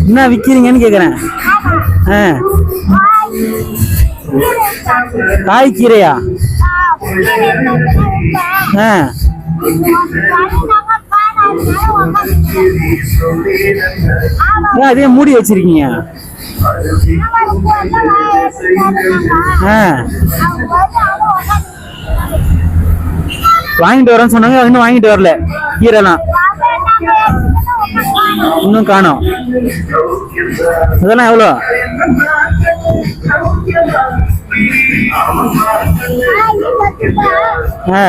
என்ன விற்கிறீங்கன்னு கேட்குறேன் ஆ. காய்கீரையா? ஆ. அதே மூடி வச்சிருக்கீங்க? வாங்கிட்டு வரேன்னு சொன்னாங்க இன்னும் வாங்கிட்டு வரல கீரைலாம். இன்னும் காணோம். இதெல்லாம் எவ்வளோ? ஆ.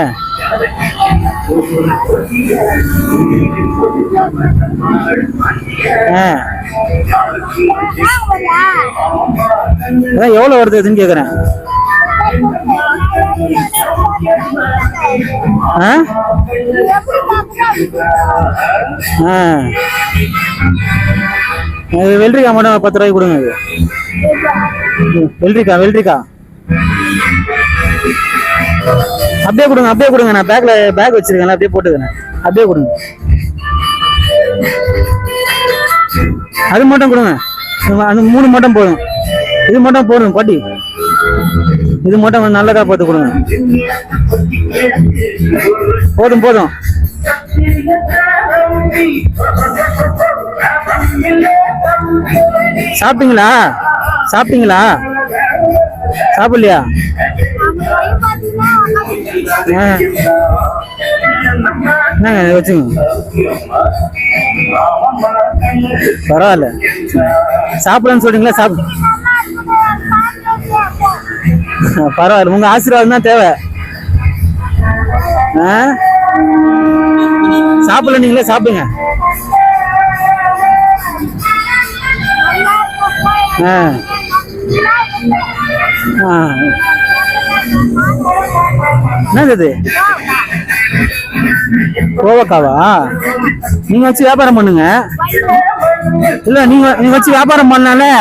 எவ்வளோ வருது இதுன்னு கேட்குறேன் இது வெள்ளரிக்காய் மட்டும் பத்து ரூபாய்க்கு கொடுங்க இது. வெள்ளரிக்கா வெள்ளரிக்கா அப்படியே கொடுங்க அப்படியே கொடுங்க. நான் பேக்ல பேக் வச்சிருக்கேன் அப்படியே போட்டுக்கிறேன். அப்படியே கொடுங்க. அது மட்டும் கொடுங்க. அது மூணு மட்டும் போதும். இது மட்டும் போதும் பாட்டி. இது மட்டும் கொஞ்சம் நல்லதா பார்த்து கொடுங்க. போதும் போதும். சாப்பிட்டீங்களா? சாப்பிட்டீங்களா? சாப்பிடலையா? ஆ. என்னங்க வச்சுங்க? பரவாயில்ல. சாப்பிடலன்னு சொல்றீங்களா? சாப்பிடு பரவாயில்ல. உங்க ஆசீர்வாதம் தான் தேவை. ஆ? சாப்பிடல நீங்களே சாப்பிடுங்க. ஆ. ஆ. என்னது இது? கோவக்காவா? நீங்க வச்சு வியாபாரம் பண்ணுங்க. இல்ல நீங்க நீங்க வச்சு வியாபாரம் பண்ணாலே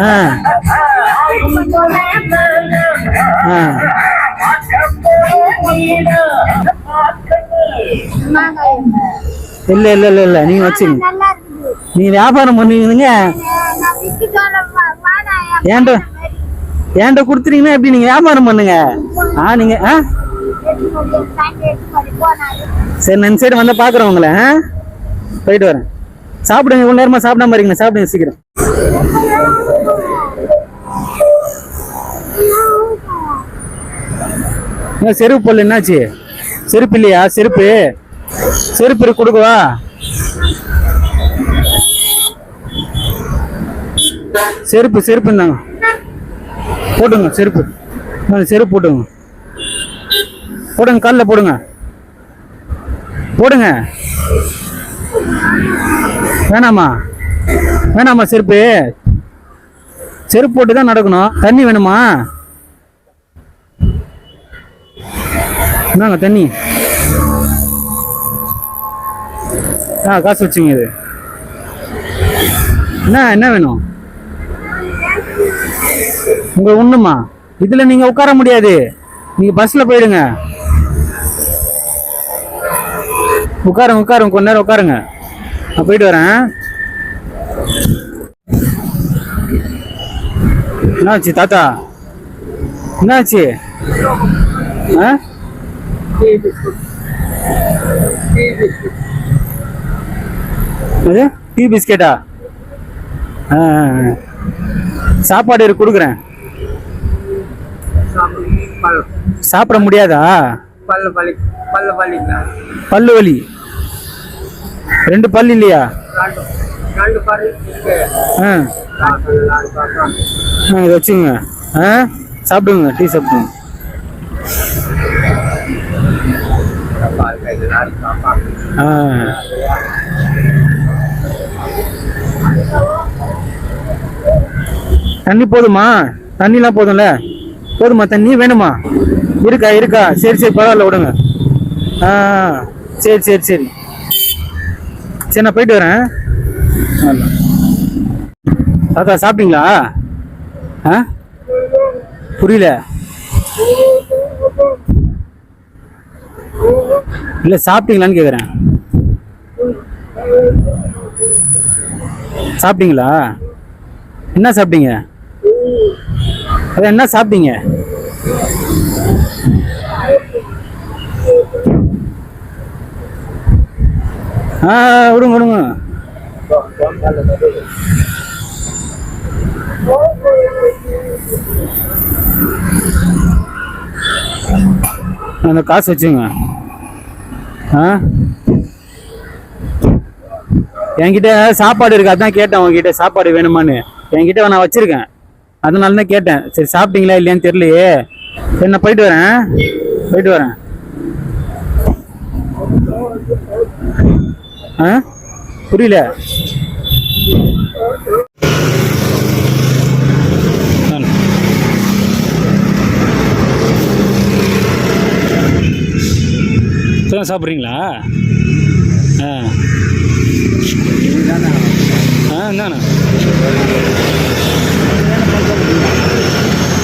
ஆ. இல்ல இல்ல இல்ல இல்ல நீங்க வச்சுங்க. நல்லா நீங்க வியாபாரம் பண்ணுவீங்க ஏன்டா? ஏன்டா கொடுத்துறீங்கன்னா எப்படி நீங்க வியாபாரம் பண்ணுங்க? ஆ நீங்க ஆ? சரி நான் சைடு வந்து பாக்குறேன் உங்களை ஆ? போயிட்டு வரேன். சாப்பிடுங்க இவ்வளவு நேரமா சாப்பிடாம இருக்கீங்க சாப்பிடுங்க சீக்கிரம். ஏன் செருப்பு போடல என்னாச்சு? செருப்பு இல்லையா? செருப்பு. செருப்பு இருக்கு கொடுக்கவா? செருப்பு செருப்பு இருந்தாங்க போட்டுங்க செருப்பு. செருப்பு போட்டுங்க. போடுங்க காலில் போடுங்க. போடுங்க. வேணாமா? வேணாமா செருப்பு? செருப்பு போட்டு தான் நடக்கணும். தண்ணி வேணுமா? என்னங்க தண்ணி. ஆ காசு வச்சுங்க இது. என்ன என்ன வேணும்? உங்க ஒண்ணுமா? இதுல நீங்க உட்கார முடியாது. நீங்க பஸ்ல போயிடுங்க. உட்காருங்க உட்காருங்க கொஞ்ச நேரம் உட்காருங்க. நான் போயிட்டு வரேன். என்னாச்சு தாத்தா? என்னாச்சு? ஆ? டீ பிஸ்கெட்டா? ஆ சாப்பாடு இருக்கு கொடுக்குறேன். சாப்பிட முடியாதா? பல்லு வலி. பல்லு வலி பல்லு வலி ரெண்டு பல்லு இல்லையா? ஆ. ஆ, இதை வச்சுங்க ஆ சாப்பிடுங்க டீ சாப்பிடுங்க. தண்ணி போதுமா? தண்ணிலாம் போதும்ல? போதுமா தண்ணி வேணுமா? இருக்கா இருக்கா. சரி சரி பரவாயில்ல விடுங்க. ஆ சரி சரி சரி. சரி நான் போயிட்டு வரேன். தாத்தா சாப்பிட்டீங்களா? ஆ? புரியல. இல்லை சாப்பிட்டீங்களான்னு கேட்குறேன் சாப்பிட்டீங்களா? என்ன சாப்பிட்டீங்க? அதான் என்ன சாப்பிட்டீங்க? ஆ விடுங்க விடுங்க. அந்த காசு வச்சுங்க என்கிட்ட சாப்பாடு இருக்கு அதான் கேட்டேன் உங்ககிட்ட சாப்பாடு வேணுமான்னு. என்கிட்ட நான் வச்சிருக்கேன். அதனால தான் கேட்டேன். சரி சாப்பிட்டீங்களா இல்லையான்னு தெரியலையே. சரி நான் போயிட்டு வரேன். போயிட்டு வரேன். ஆ? புரியல நான். இப்பதான் சாப்பிட்றீங்களா? ஆ. ஆ இந்தாண்ணா.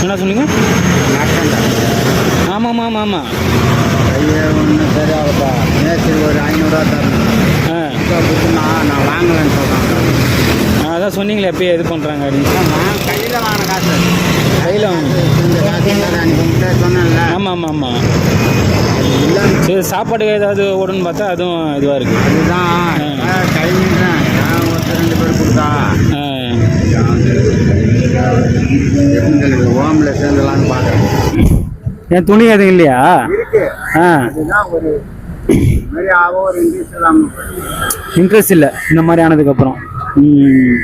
என்ன சொன்னீங்க? ஆமாம் ஆமாம் ஆமாம். ஆமாம் ஐயா ஒன்றும் சரியாகப்பா நேற்று ஒரு ஐநூறுரூவா தரணும் ஆ. இப்போ கொடுத்துனா நான் வாங்கலன்னு சொல்கிறாங்க ஆ, அதான் சொன்னீங்களே எப்பயே இது பண்ணுறாங்க அப்படின்னு. நான் கையில் வாங்கின காசு. கையில் வாங்க ஆமாம் ஆமாம் ஆமாம் சரி சாப்பாட்டுக்கு ஏதாவது ஓடுன்னு பார்த்தா அதுவும் இதுவாக இருக்குது அதுதான் ரெண்டு பேர் கொடுத்தா ஓமில் சேர்ந்துலான்னு பார்க்குறேன் என் துணி எதுவும் இல்லையா? இருக்கு. ஆ. அதுதான் ஒரு மாதிரி ஆகும் ஒரு இங்கிலீஷ் இல்லாமல் இன்ட்ரெஸ்ட் இல்லை. இந்த மாதிரி ஆனதுக்கப்புறம். ம்.